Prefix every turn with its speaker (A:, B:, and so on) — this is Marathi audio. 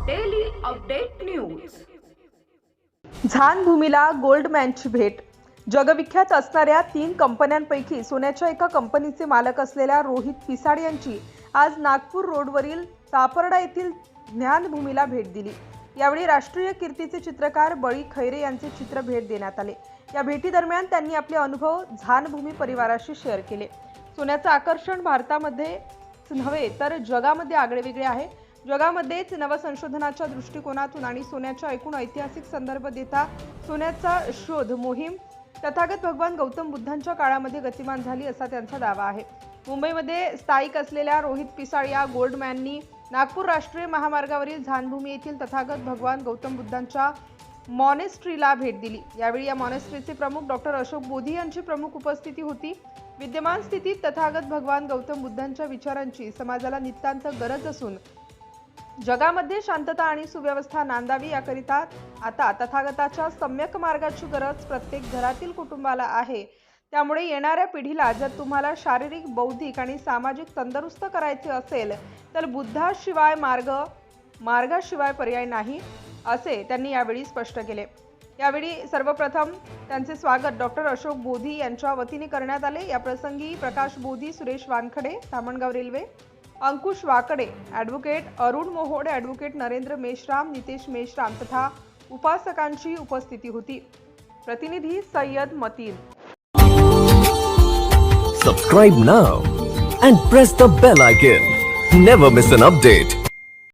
A: अपडेट न्यूज
B: झान भूमीला गोल्डमॅनची भेट. जगविख्यात असणाऱ्या तीन कंपन्यांपैकी सोन्याच्या एका कंपनीचे मालक असलेल्या रोहित पिसाड यांची आज नागपूर रोडवरील तापरडा येथील ज्ञानभूमीला भेट दिली. यावेळी राष्ट्रीय कीर्तीचे चित्रकार बळी खैरे यांचे चित्र भेट देण्यात आले. या भेटीदरम्यान त्यांनी आपले अनुभव झानभूमी परिवाराशी शेअर केले. सोन्याचं आकर्षण भारतामध्ये नव्हे तर जगामध्ये आगळेवेगळे आहे. जगामध्येच नवसंशोधनाच्या दृष्टिकोनातून आणि सोन्याच्या एकूण ऐतिहासिक संदर्भ देता सोन्याचा शोध मोहीम. तथागत भगवान गौतम बुद्धांच्या काळामध्ये गतिमान झाली असा त्यांचा दावा आहे. मुंबईमध्ये स्थायिक असलेल्या रोहित पिसाळ या गोल्डमॅननी नागपूर राष्ट्रीय महामार्गावरील झानभूमी येथील तथागत भगवान गौतम बुद्धांच्या मॉनेस्ट्रीला भेट दिली. यावेळी या मॉनेस्ट्रीचे प्रमुख डॉक्टर अशोक बोधी यांची प्रमुख उपस्थिती होती. विद्यमान स्थितीत तथागत भगवान गौतम बुद्धांच्या विचारांची समाजाला नितांत गरज असून जगामध्ये शांतता आणि सुव्यवस्था नांदावी याकरिता आता तथागताच्या सम्यक मार्गाची गरज प्रत्येक घरातील कुटुंबाला आहे. त्यामुळे येणाऱ्या पिढीला जर तुम्हाला शारीरिक बौद्धिक आणि सामाजिक तंदुरुस्त करायचे असेल तर बुद्धाशिवाय मार्ग मार्गाशिवाय पर्याय नाही असे त्यांनी यावेळी स्पष्ट केले. यावेळी सर्वप्रथम त्यांचे स्वागत डॉक्टर अशोक बोधी यांच्या वतीने करण्यात आले. या प्रसंगी Prakash Bodhi Suresh Wankhade Dhamangaon railway Ankush Wakade advocate Arun Mohode advocate Narendra Meshram Nitesh Meshram तथा उपासकांची उपस्थिती होती. प्रतिनिधी Sayyad Mateen.
C: Subscribe now and press the bell icon never miss an update